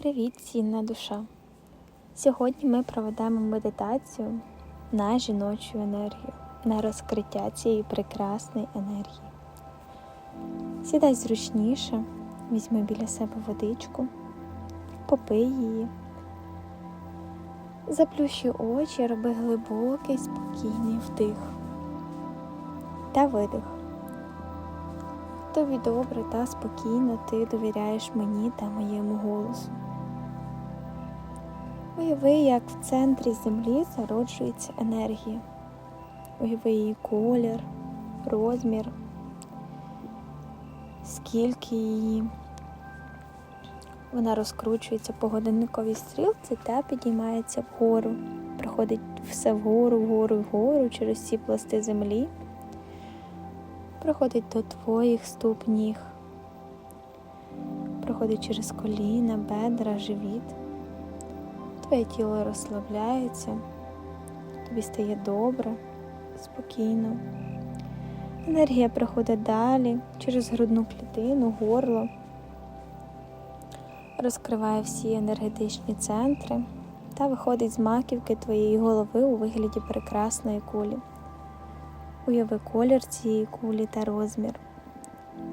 Привіт, цінна душа! Сьогодні ми проведемо медитацію на жіночу енергію, на розкриття цієї прекрасної енергії. Сідай зручніше, візьми біля себе водичку, попий її, заплющуй очі, роби глибокий, спокійний вдих та видих. Тобі добре та спокійно ти довіряєш мені та моєму голосу. Уяви, як в центрі землі зароджується енергія. Уяви її колір, розмір, скільки її. Вона розкручується по годинниковій стрілці та підіймається вгору. Проходить все вгору, вгору, вгору через всі пласти землі проходить до твоїх стоп ніг, проходить через коліна, бедра, живіт. Твоє тіло розслабляється, тобі стає добре, спокійно. Енергія проходить далі через грудну клітину, горло, розкриває всі енергетичні центри та виходить з маківки твоєї голови у вигляді прекрасної кулі. Уяви колір цієї кулі та розмір,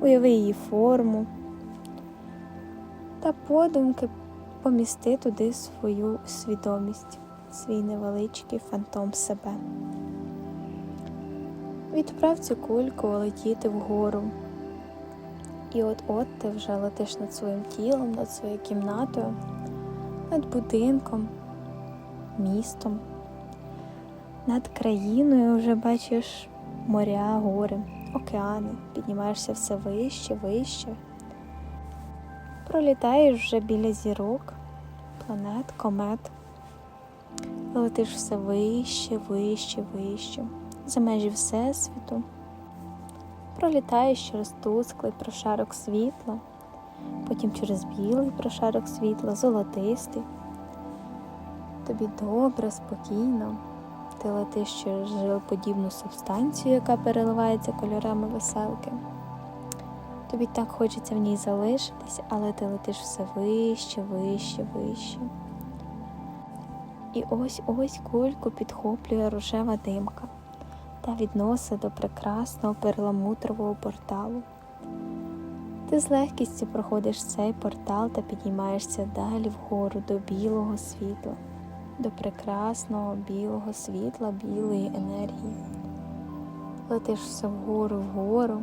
уяви її форму та подумки помісти туди свою свідомість, свій невеличкий фантом себе. Відправ цю кульку летіти вгору. І от-от ти вже летиш над своїм тілом, над своєю кімнатою, над будинком, містом, над країною вже бачиш моря, гори, океани, піднімаєшся все вище, вище. Пролітаєш вже біля зірок, планет, комет, летиш все вище, вище, вище, за межі Всесвіту. Пролітаєш через тусклий прошарок світла, потім через білий прошарок світла, золотистий. Тобі добре, спокійно. Ти летиш через жилоподібну субстанцію, яка переливається кольорами веселки. Тобі так хочеться в ній залишитись, але ти летиш все вище, вище, вище. І ось ось кульку підхоплює рожева димка та відносить до прекрасного перламутрового порталу. Ти з легкістю проходиш цей портал та підіймаєшся далі вгору до білого світла до прекрасного білого світла, білої енергії. Летиш все вгору вгору,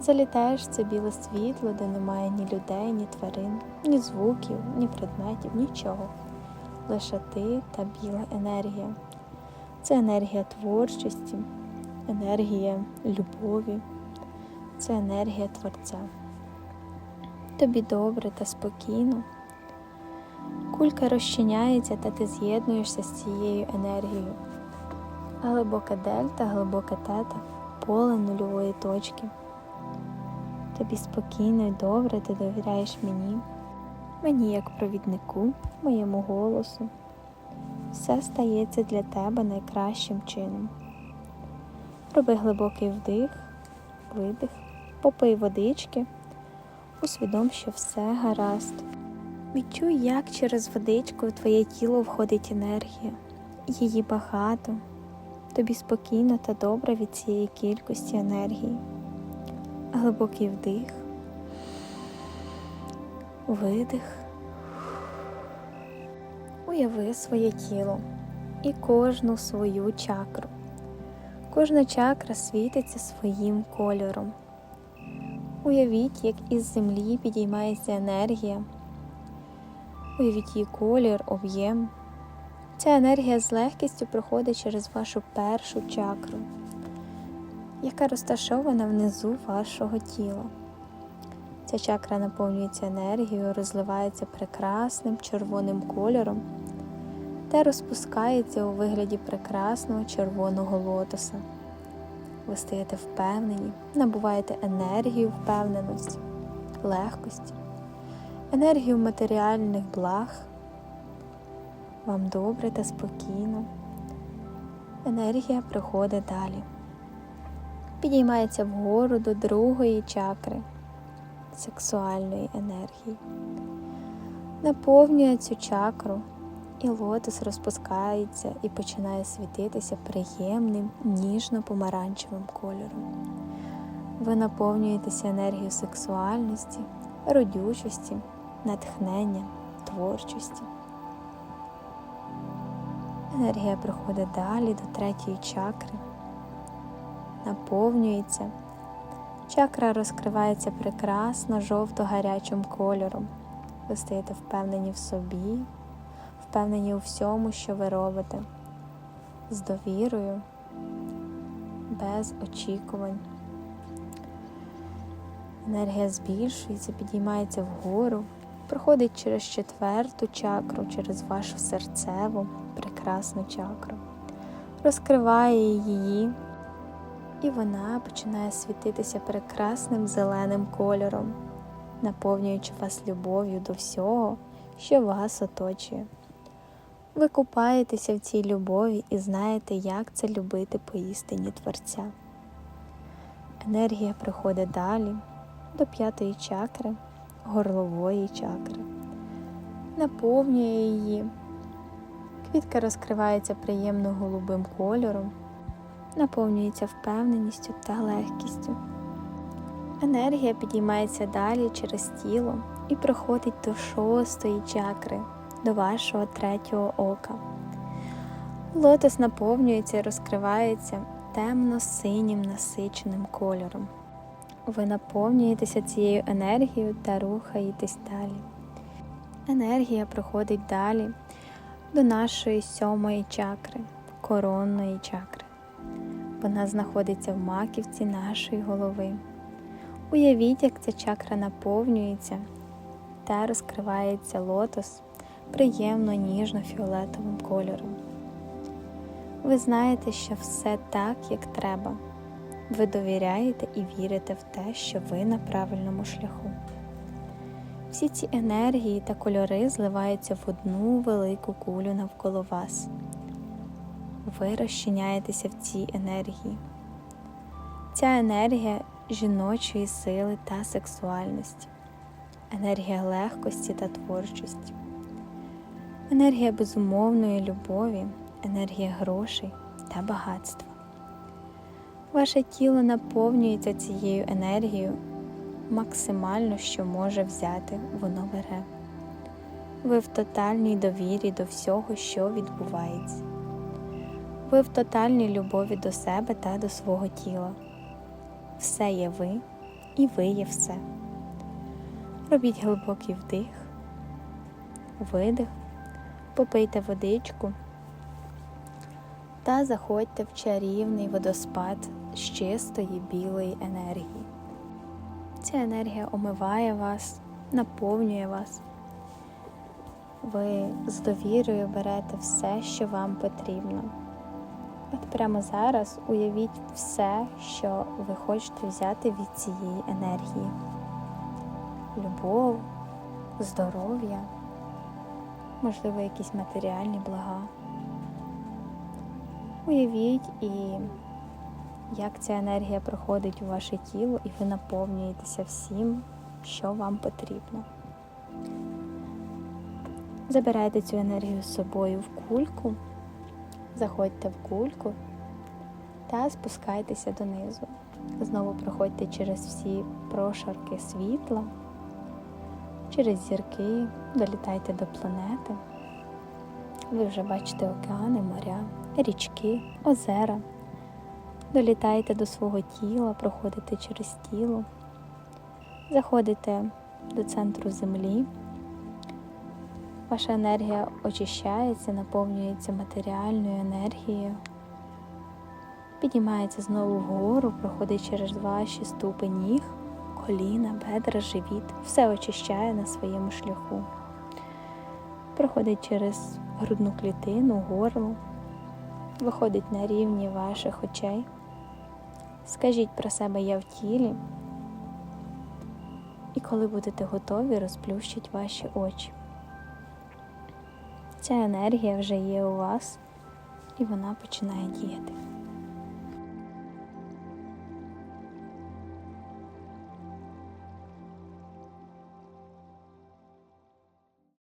залітаєш в це біле світло, де немає ні людей, ні тварин, ні звуків, ні предметів, нічого. Лише ти та біла енергія. Це енергія творчості, енергія любові, це енергія Творця. Тобі добре та спокійно. Кулька розчиняється та ти з'єднуєшся з цією енергією. Глибоке дельта, глибоке тета, поле нульової точки. Тобі спокійно і добре ти довіряєш мені, мені як провіднику, моєму голосу. Все стається для тебе найкращим чином. Роби глибокий вдих, видих, попий водички, усвідом, що все гаразд. Відчуй, як через водичку в твоє тіло входить енергія. Її багато, тобі спокійно та добре від цієї кількості енергії. Глибокий вдих, видих. Уяви своє тіло і кожну свою чакру. Кожна чакра світиться своїм кольором. Уявіть, як із землі підіймається енергія. Уявіть її колір, об'єм. Ця енергія з легкістю проходить через вашу першу чакру, яка розташована внизу вашого тіла. Ця чакра наповнюється енергією, розливається прекрасним червоним кольором та розпускається у вигляді прекрасного червоного лотоса. Ви стаєте впевнені, набуваєте енергію впевненості, легкості енергію матеріальних благ. Вам добре та спокійно. Енергія приходить далі. Підіймається вгору до другої чакри, сексуальної енергії. наповнює цю чакру, і лотос розпускається і починає світитися приємним ніжно-помаранчевим кольором. Ви наповнюєтеся енергією сексуальності, родючості, натхнення, творчості. Енергія приходить далі до третьої чакри, наповнюється. Чакра розкривається прекрасно жовто-гарячим кольором. Ви стаєте впевнені в собі, впевнені у всьому, що ви робите, з довірою, без очікувань. Енергія збільшується, підіймається вгору, проходить через четверту чакру, через вашу серцеву прекрасну чакру, розкриває її, і вона починає світитися прекрасним зеленим кольором, наповнюючи вас любов'ю до всього, що вас оточує. Ви купаєтеся в цій любові і знаєте, як це любити по істині Творця. Енергія приходить далі до п'ятої чакри, горлової чакри, наповнює її. Квітка розкривається приємно голубим кольором, наповнюється впевненістю та легкістю. Енергія підіймається далі через тіло і проходить до шостої чакри, до вашого третього ока. Лотос наповнюється і розкривається темно-синім насиченим кольором. Ви наповнюєтеся цією енергією та рухаєтесь далі. Енергія проходить далі до нашої сьомої чакри, коронної чакри. Вона знаходиться в маківці нашої голови. Уявіть, як ця чакра наповнюється та розкривається лотос приємно ніжно-фіолетовим кольором. Ви знаєте, що все так, як треба. Ви довіряєте і вірите в те, що ви на правильному шляху. Всі ці енергії та кольори зливаються в одну велику кулю навколо вас. Ви розчиняєтеся в цій енергії. Ця енергія жіночої сили та сексуальності, енергія легкості та творчості, енергія безумовної любові, енергія грошей та багатства. Ваше тіло наповнюється цією енергією максимально, що може взяти, воно бере. Ви в тотальній довірі до всього, що відбувається. Ви в тотальній любові до себе та до свого тіла. Все є ви, і ви є все. Робіть глибокий вдих, видих, попийте водичку та заходьте в чарівний водоспад з чистої білої енергії. Ця енергія омиває вас, наповнює вас. Ви з довірою берете все, що вам потрібно. От прямо зараз уявіть все, що ви хочете взяти від цієї енергії: любов, здоров'я, можливо, якісь матеріальні блага. Уявіть і як ця енергія проходить у ваше тіло, і ви наповнюєтеся всім, що вам потрібно. Забирайте цю енергію з собою в кульку, заходьте в кульку та спускайтеся донизу. Знову проходьте через всі прошарки світла, через зірки, долітайте до планети. Ви вже бачите океани, моря, річки, озера. Долітаєте до свого тіла, проходите через тіло, заходите до центру землі. Ваша енергія очищається, наповнюється матеріальною енергією, піднімається знову вгору, проходить через ваші ступи ніг, коліна, бедра, живіт, все очищає на своєму шляху. Проходить через грудну клітину, горло, виходить на рівні ваших очей. Скажіть про себе я в тілі. І коли будете готові, розплющіть ваші очі. Ця енергія вже є у вас, і вона починає діяти.